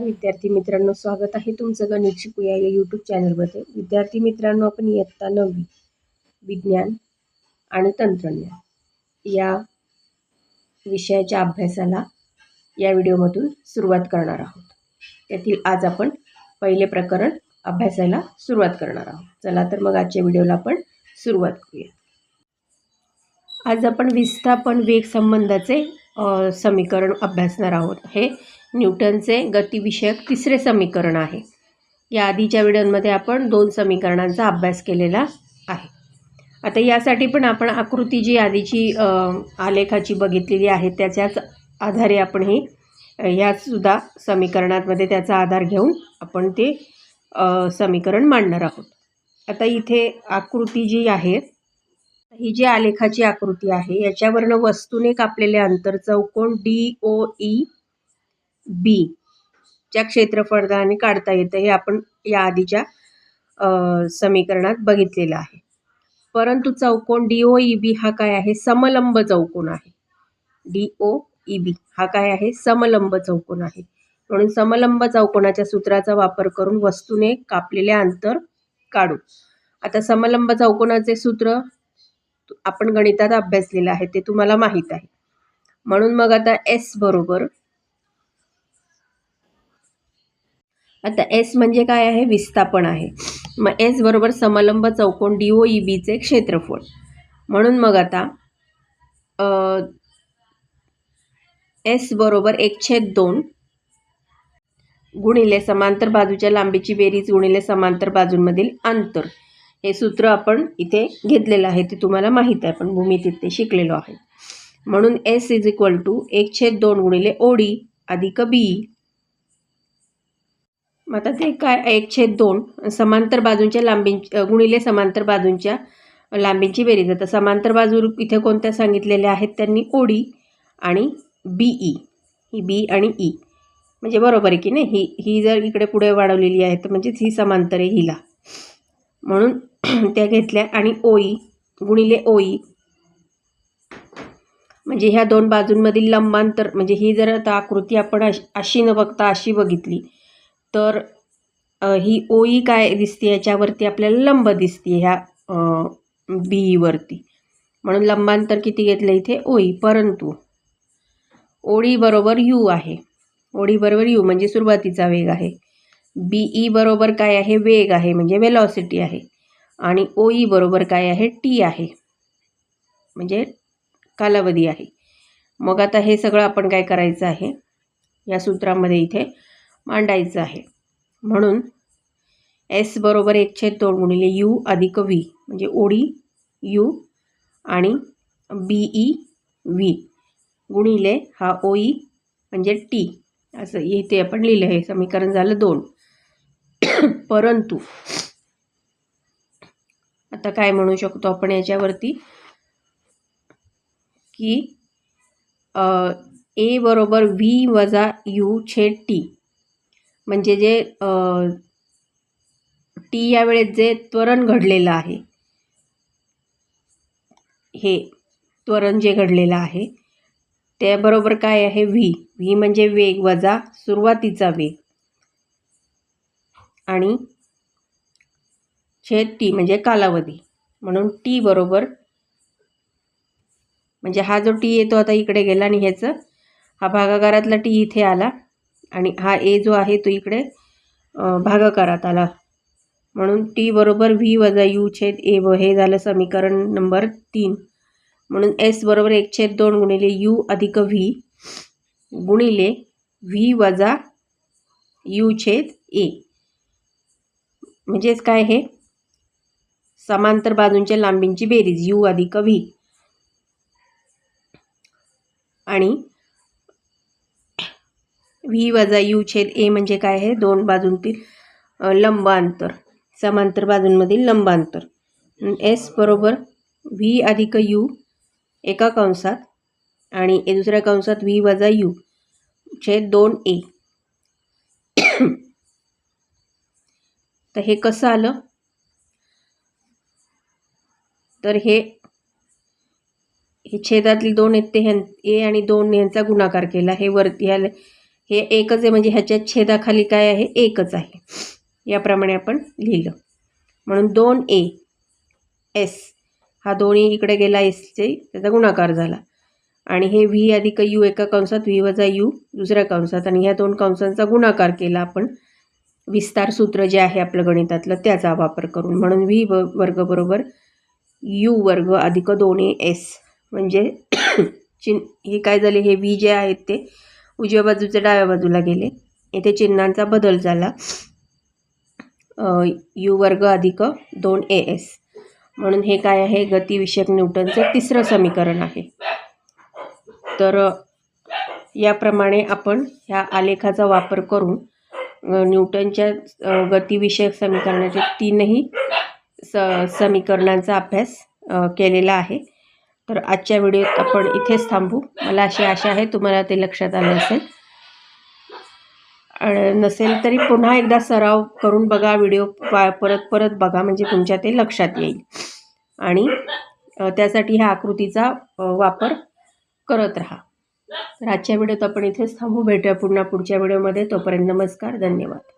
नमस्कार विद्यार्थी मित्रांनो स्वागत आहे तुमचं गणित शिकूया या यूट्यूब चॅनलमध्ये विद्यार्थी मित्रांनो आपण इयत्ता नववी विज्ञान आणि तंत्रज्ञान या विषयाच्या अभ्यासाला या व्हिडिओमधून सुरुवात करणार आहोत. त्यातील आज आपण पहिले प्रकरण अभ्यासाला सुरुवात करणार आहोत. चला तर मग आजच्या व्हिडिओला आपण सुरुवात करूया. आज आपण विस्थापन वेग संबंधाचे समीकरण अभ्यासणार आहोत. हे न्यूटनचे गतिविषयक तिसरे समीकरण आहे. या आधीच्या व्हिडिओमध्ये आपण दोन समीकरणांचा अभ्यास केलेला आहे. आता यासाठी पण आपण आकृती जी आधीची आलेखाची बघितलेली आहे त्याच्याच आधारे आपण ही अ, ह्यासुद्धा समीकरणांमध्ये त्याचा आधार घेऊन आपण ते समीकरण मांडणार आहोत. आता इथे आकृती जी आहे ही जी आलेखाची आकृती आहे याच्यावरनं वस्तूने कापलेले अंतर चौकोन डी ओ ई बी च्या क्षेत्रफळाने काढता येतं हे आपण या आधीच्या समीकरणात बघितलेलं आहे. परंतु चौकोन डी ओ ई बी हा काय आहे? समलंब चौकोन आहे. डी ओ ई बी हा काय आहे? समलंब चौकोन आहे. म्हणून समलंब चौकोनाच्या सूत्राचा वापर करून वस्तूने कापलेले अंतर काढू. आता समलंब चौकोनाचे सूत्र आपण गणितात अभ्यासलेलं आहे ते तुम्हाला माहीत आहे. म्हणून मग आता एस बरोबर आता एस म्हणजे काय आहे? विस्थापन आहे. मग एस बरोबर समलंब चौकोन डी ओ ई बीचे क्षेत्रफळ. म्हणून मग आता एस बरोबर एक छेद दोन गुणिले समांतर बाजूच्या लांबीची बेरीज गुणिले समांतर बाजूंमधील अंतर. हे सूत्र आपण इथे घेतलेलं आहे ते तुम्हाला माहीत आहे. आपण भूमितीत ते शिकलेलो आहे. म्हणून एस इज इक्वल टू एक छेद दोन गुणिले ओडी अधिक बी आता ते काय एक छेद दोन समांतर बाजूंच्या लांबी गुणिले समांतर बाजूंच्या लांबींची बेरीज. आता समांतर बाजू इथे कोणत्या सांगितलेल्या आहेत? त्यांनी ओडी आणि बी ई ही बी आणि ई म्हणजे बरोबर आहे की नाही? ही ही जर इकडे पुढे वाढवलेली आहे तर म्हणजेच ही समांतर आहे हिला. म्हणून त्या घेतल्या आणि ओई गुणिले ओई म्हणजे ह्या दोन बाजूंमधील लंबांतर म्हणजे ही जर आता आकृती आपण अशी अशी न बघता अशी बघितली तर ही ओई काय दिसते याच्यावरती आपल्याला लंब दिसते ह्या बीईवरती. म्हणून लंबांतर किती घेतलं इथे? ओई परंतु ओळी बरोबर यू आहे. ओळी बरोबर यू म्हणजे सुरुवातीचा वेग आहे. बीई बरोबर काय आहे? वेग आहे म्हणजे वेलॉसिटी आहे. आणि ओई बरोबर काय आहे? टी आहे. म्हणजे कालावधी आहे. मग आता हे सगळं आपण काय करायचं आहे? या सूत्रामध्ये इथे मांडायचं आहे. म्हणून एस बरोबर एक छेद दोन गुणिले यू अधिक व्ही म्हणजे ओडी यू आणि बीई व्ही गुणिले हा ओई म्हणजे टी. असं इथे आपण लिहिलं हे समीकरण झालं दोन. परंतु आता काय म्हणू शकतो आपण याच्यावरती? की ए बरोबर व्ही वजा यू छेद टी. म्हणजे जे टी या वेळेत जे त्वरण घडलेलं आहे हे त्वरण जे घडलेलं आहे त्याबरोबर काय आहे व्ही? व्ही म्हणजे वेग वजा सुरुवातीचा वेग. आणि छेद टी म्हणजे कालावधी. म्हणून टी बरोबर म्हणजे हा जो टी येतो आता इकडे गेला आणि ह्याचं हा भागाकारातला टी इथे आला. आणि हा ए जो आहे तो इकडे भागाकारात आला. म्हणून टी बरोबर व्ही वजा यू छेद ए व हे झालं समीकरण नंबर तीन. म्हणून एस बरोबर एक छेद दोन गुणिले यू अधिक व्ही गुणिले व्ही वजा यू छेद ए. म्हणजेच काय हे? समांतर बाजूंच्या लांबींची बेरीज यू अधिक व्ही. आणि व्ही वजा यू छेद ए म्हणजे काय आहे? दोन बाजूंतील लंबांतर समांतर बाजूंमधील लंबांतर एस बरोबर व्ही अधिक यू एका कंसात आणि दुसऱ्या कंसात व्ही वजा यू छेद दोन ए. तर हे कसं आलं? तर हे हे छेदातली दोन आहेत ते ह्यां ए आणि दोन यांचा गुणाकार केला. हे वरती ह्या हे एकच आहे म्हणजे ह्याच्या छेदाखाली काय आहे? एकच आहे. याप्रमाणे आपण लिहिलं. म्हणून दोन ए एस. हा दोन्ही इकडे गेला एसचे त्याचा गुणाकार झाला. आणि हे व्ही अधिक यू एका कंसात व्ही वजा यू दुसऱ्या कंसात. आणि ह्या दोन कंसांचा गुणाकार केला आपण. विस्तार सूत्र जे आहे आपलं गणितातलं त्याचा वापर करून. म्हणून व्ही ब वर्ग बरोबर यू वर्ग अधिक दोन एस. म्हणजे चिन हे काय झाले? हे व्ही जे आहेत ते उजव्या बाजूचे डाव्या बाजूला गेले. येथे चिन्हांचा बदल झाला. यू वर्ग अधिक दोन ए एस. म्हणून हे काय आहे? गतिविषयक न्यूटनचं तिसरं समीकरण आहे. तर याप्रमाणे आपण ह्या आलेखाचा वापर करून न्यूटनच्या गतिविषयक समीकरणाचे तीनही स समीकरणांचा अभ्यास केलेला आहे. तर आजच्या व्हिडिओत आपण इथेच थांबू. मला अशी आशा आहे तुम्हाला ते लक्षात आलं असेल. आणि नसेल तरी पुन्हा एकदा सराव करून बघा व्हिडिओ परत परत बघा म्हणजे तुमच्या ते लक्षात येईल. आणि त्यासाठी ह्या आकृतीचा वापर करत राहा. तर आजच्या व्हिडिओत आपण इथेच थांबू. भेटूया पुन्हा पुढच्या व्हिडिओमध्ये तोपर्यंत नमस्कार धन्यवाद.